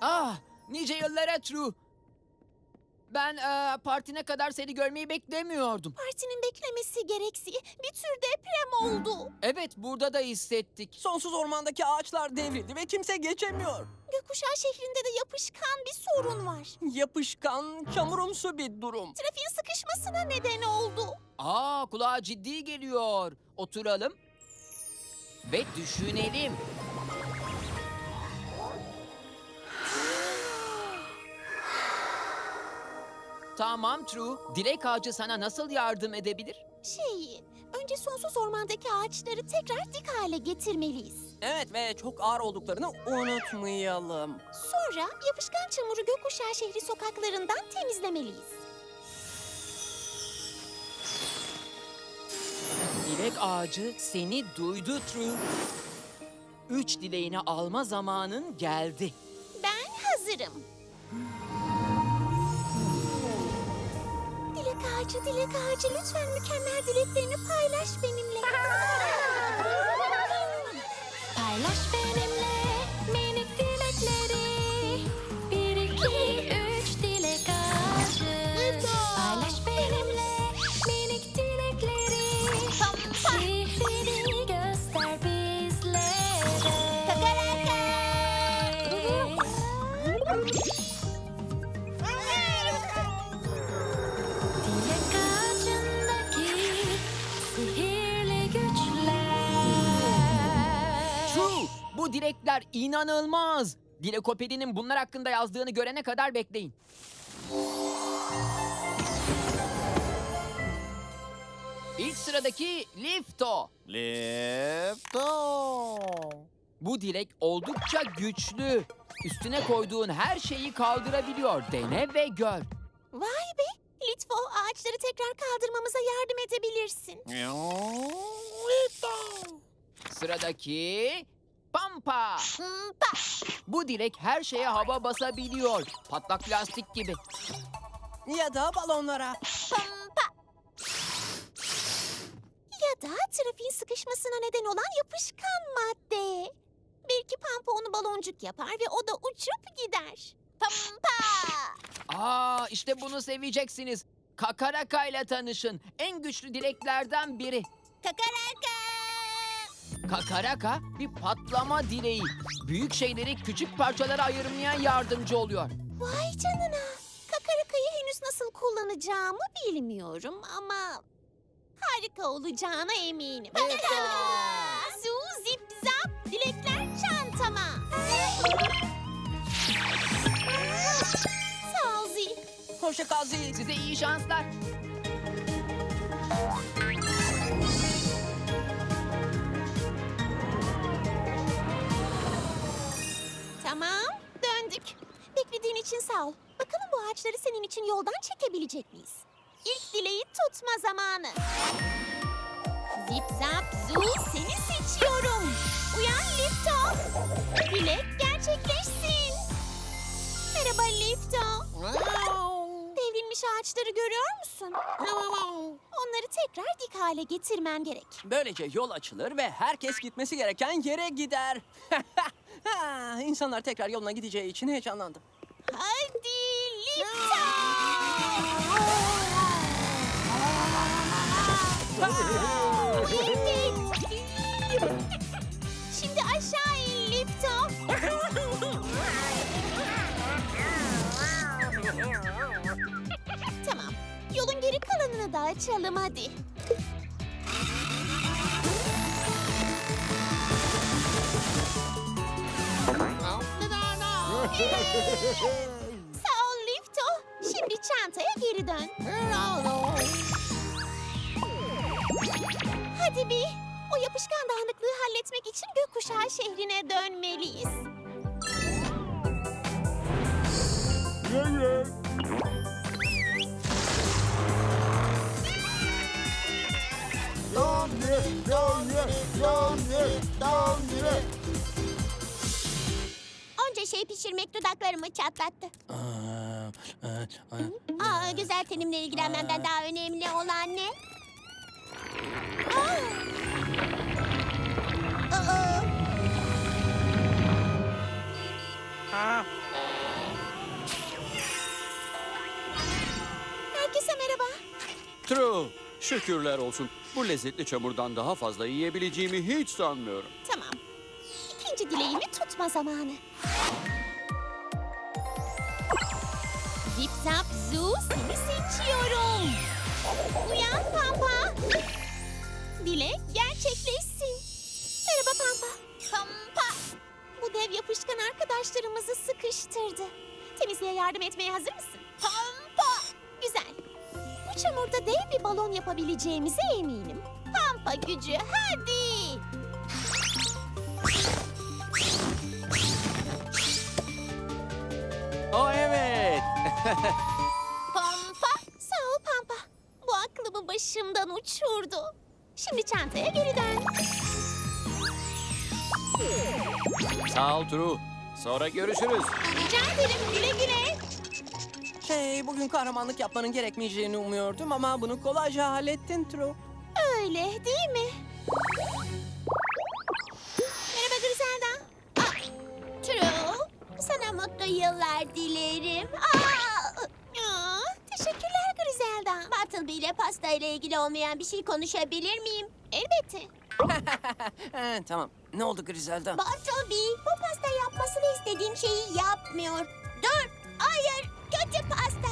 Ah, nice yıllara True. Ben eee, partine kadar seni görmeyi beklemiyordum. Partinin beklemesi gereksi bir tür deprem oldu. Evet, burada da hissettik. Sonsuz ormandaki ağaçlar devrildi ve kimse geçemiyor. Gökkuşağı şehrinde de yapışkan bir sorun var. Yapışkan, çamurumsu bir durum. Trafiğin sıkışmasına neden oldu. Aa, kulağa ciddi geliyor. Oturalım ve düşünelim. Tamam True. Dilek ağacı sana nasıl yardım edebilir? Şey, önce sonsuz ormandaki ağaçları tekrar dik hale getirmeliyiz. Evet ve çok ağır olduklarını unutmayalım. Sonra yapışkan çamuru gökkuşağı şehri sokaklarından temizlemeliyiz. Dilek ağacı seni duydu True. Üç dileğini alma zamanın geldi. Ben hazırım. Ağacı, dilek ağacı lütfen mükemmel dileklerini paylaş benimle. bu dilekler inanılmaz. Dilekopedi'nin bunlar hakkında yazdığını görene kadar bekleyin. İlk sıradaki Lifto. Lefto. Bu dilek oldukça güçlü. Üstüne koyduğun her şeyi kaldırabiliyor. Dene ve gör. Vay be! Litvo ağaçları tekrar kaldırmamıza yardım edebilirsin. Sıradaki Pampa. Hmm, pa! Bu dilek her şeye hava basabiliyor. Patlak lastik gibi. Ya da balonlara. Pampa! Ya da trafiğin sıkışmasına neden olan yapışkan madde. Belki Pampa onu baloncuk yapar ve o da uçup gider. Pampa! Aa işte bunu seveceksiniz. Kakaraka ile tanışın. En güçlü dileklerden biri. Kakaraka! Kakaraka bir patlama dileği. Büyük şeyleri küçük parçalara ayırmaya yardımcı oluyor. Vay canına! Kakarakayı henüz nasıl kullanacağımı bilmiyorum ama harika olacağına eminim. Evet. Su zip zap dilekler çantama. Sağ ol Zip. Hoşça kal Zil. Size iyi şanslar. Tamam, döndük. Beklediğin için sağ ol. Bakalım bu ağaçları senin için yoldan çekebilecek miyiz? İlk dileği tutma zamanı. Zip zap zoo seni seçiyorum. Uyan Lifto. Dilek gerçekleşsin. Merhaba Lifto. Devrilmiş ağaçları görüyor musun? Onları tekrar dik hale getirmen gerek. Böylece yol açılır ve herkes gitmesi gereken yere gider. İnsanlar tekrar yoluna gideceği için heyecanlandım. Hadi Lifto. açalım hadi. Sağ ol Lifto. Şimdi çantaya geri dön. Hadi bir. O yapışkan dağınıklığı halletmek için gökkuşağı şehrine dönmeliyiz. Down. Onca şey pişirmek dudaklarımı çatlattı. Aa, güzel tenimle ilgilenmemden daha önemli olan ne? Herkese merhaba. True. Şükürler olsun. Bu lezzetli çamurdan daha fazla yiyebileceğimi hiç sanmıyorum. Tamam. İkinci dileğimi tutma zamanı. Zip zap zoo seni seçiyorum. Uyan Pampa. Dilek gerçekleşsin. Merhaba Pampa. Pampa. Bu dev yapışkan arkadaşlarımızı sıkıştırdı. Temizliğe yardım etmeye hazır mısın? Pampa. Çamurda dev bir balon yapabileceğimize eminim. Pampa gücü hadi. Aa evet. Pampa. Sağ ol Pampa. Bu aklımı başımdan uçurdu. Şimdi çantaya geri dön. Sağ ol True. Sonra görüşürüz. Rica ederim güle güle. Şey, bugün kahramanlık yapmanın gerekmeyeceğini umuyordum ama bunu kolayca hallettin True. Öyle değil mi? Merhaba Griselda. Aa, True. Sana mutlu yıllar dilerim. Aa, aa, teşekkürler Griselda. Bartleby ile pasta ile ilgili olmayan bir şey konuşabilir miyim? Elbette. He, tamam. Ne oldu Griselda? Bartleby bu pasta yapmasını istediğim şeyi yapmıyor. Dur. Hayır. Kötü pasta.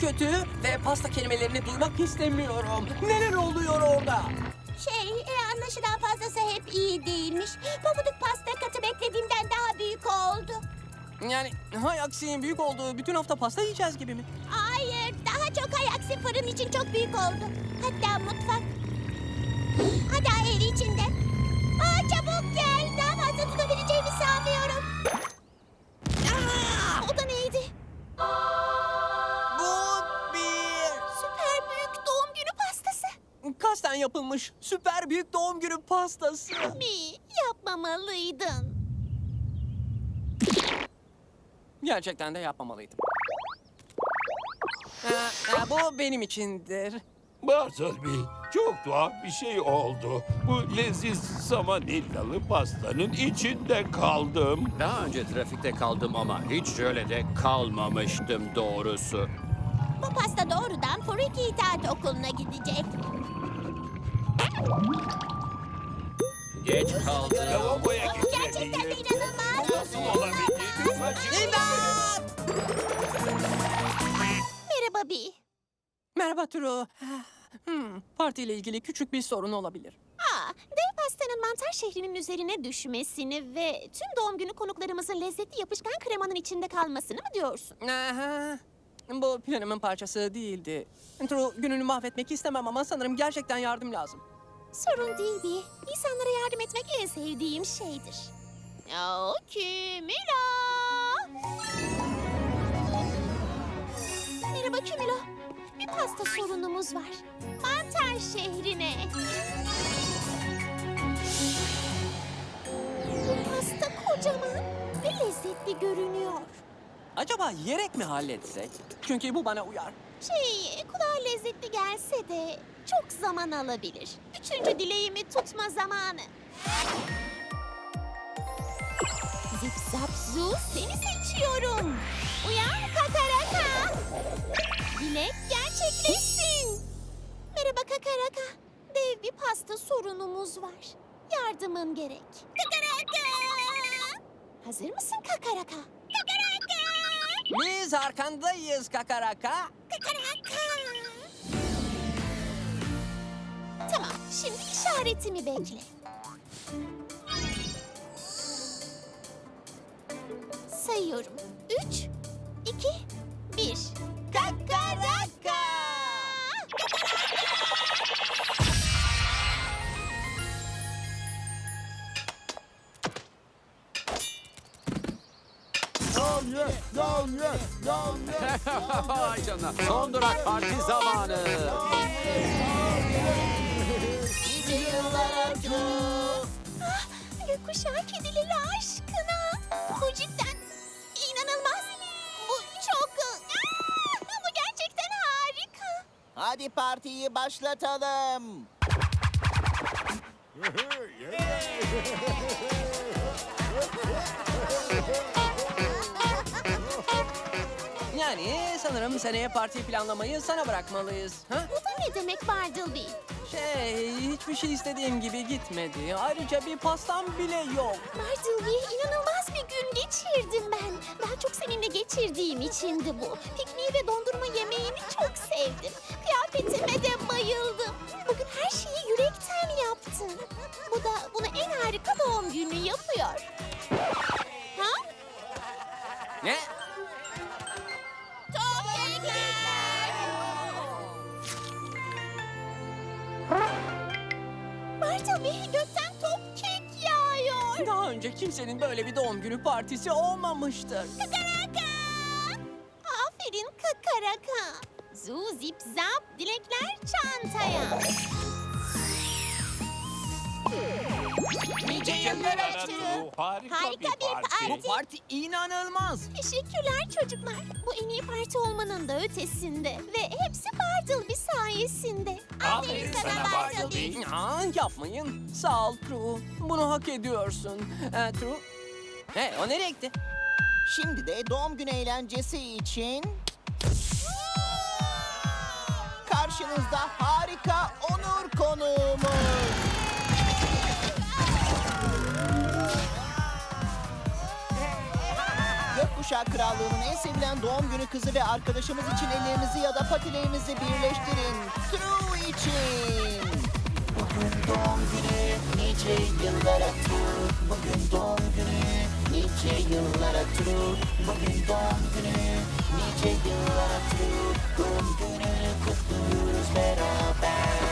Kötü ve pasta kelimelerini duymak istemiyorum. Neler oluyor orada? Şey, e, anlaşılan fazlası hep iyi değilmiş. Pabuduk pasta katı beklediğimden daha büyük oldu. Yani hay aksiğin büyük olduğu bütün hafta pasta yiyeceğiz gibi mi? Hayır, daha çok ayaksi fırın için çok büyük oldu. Hatta mutfak. Hatta ev içinde. Yapılmış süper büyük doğum günü pastası. Mi, yapmamalıydın. Gerçekten de yapmamalıydım. Ee, e, bu benim içindir. Bartleby, çok tuhaf bir şey oldu. Bu leziz samanillalı pastanın içinde kaldım. Daha önce trafikte kaldım ama hiç şöyle de kalmamıştım doğrusu. Bu pasta doğrudan Furiki İtaat Okulu'na gidecek. Geç kaldım. Lavaboya Gerçekten de gitmeliyim. inanılmaz. Nasıl açıklamam. Merhaba Bi. Merhaba Turu. Hmm, partiyle ilgili küçük bir sorun olabilir. Aa, dev pastanın mantar şehrinin üzerine düşmesini ve tüm doğum günü konuklarımızın lezzetli yapışkan kremanın içinde kalmasını mı diyorsun? Aha, bu planımın parçası değildi. Turu gününü mahvetmek istemem ama sanırım gerçekten yardım lazım. Sorun değil Bi. İnsanlara yardım etmek en sevdiğim şeydir. O Kümülo. Merhaba Kümülo. Bir pasta sorunumuz var. Mantar şehrine. Bu pasta kocaman ve lezzetli görünüyor. Acaba yerek mi halletsek? Çünkü bu bana uyar. Şey, kulağa lezzetli gelse de çok zaman alabilir. Üçüncü dileğimi tutma zamanı. Zip zap zoo seni seçiyorum. Uyan Kakaraka. Dilek gerçekleşsin. Merhaba Kakaraka. Dev bir pasta sorunumuz var. Yardımın gerek. Kakaraka. Hazır mısın Kakaraka? Kakaraka. Biz arkandayız Kakaraka. Kakaraka. Tamam, şimdi işaretimi bekle. Sayıyorum. Üç, iki, bir. Kakaraka! Vay canına. Son durak parti zamanı. Gökkuşağı kedileri aşkına. Bu cidden inanılmaz. Bu çok... Ah, bu gerçekten harika. Hadi partiyi başlatalım. Yani sanırım seneye parti planlamayı sana bırakmalıyız. Ha? Bu da ne demek Bartleby? Şey, hiçbir şey istediğim gibi gitmedi. Ayrıca bir pastam bile yok. Bartleby inanılmaz bir gün geçirdim ben. Daha çok seninle geçirdiğim içindi bu. Pikniği ve dondurma yemeğini çok sevdim. Kıyafetime de bayıldım. Bugün her şeyi yürekten kimsenin böyle bir doğum günü partisi olmamıştır. Kakaraka! Aferin kakaraka. Zu zip zap dilekler çantaya. Nice yıllara Bu harika, Harika bir parti. Bu parti inanılmaz. Teşekkürler çocuklar. Bu en iyi parti olmanın da ötesinde. Ve hepsi Bartleby sayesinde. Aferin sana Bartleby. Ya, yapmayın. Sağ ol True. Bunu hak ediyorsun. Ee, True. Hey, o nereye gitti? Şimdi de doğum günü eğlencesi için... Karşınızda harika onur konuğumuz. Kuşak Krallığı'nın en sevilen doğum günü kızı ve arkadaşımız için ellerinizi ya da patilerinizi birleştirin. True için. Bugün doğum günü nice yıllara tur. Bugün doğum günü nice yıllara tur. Bugün doğum günü nice yıllara tur. Doğum günü kutluyoruz beraber.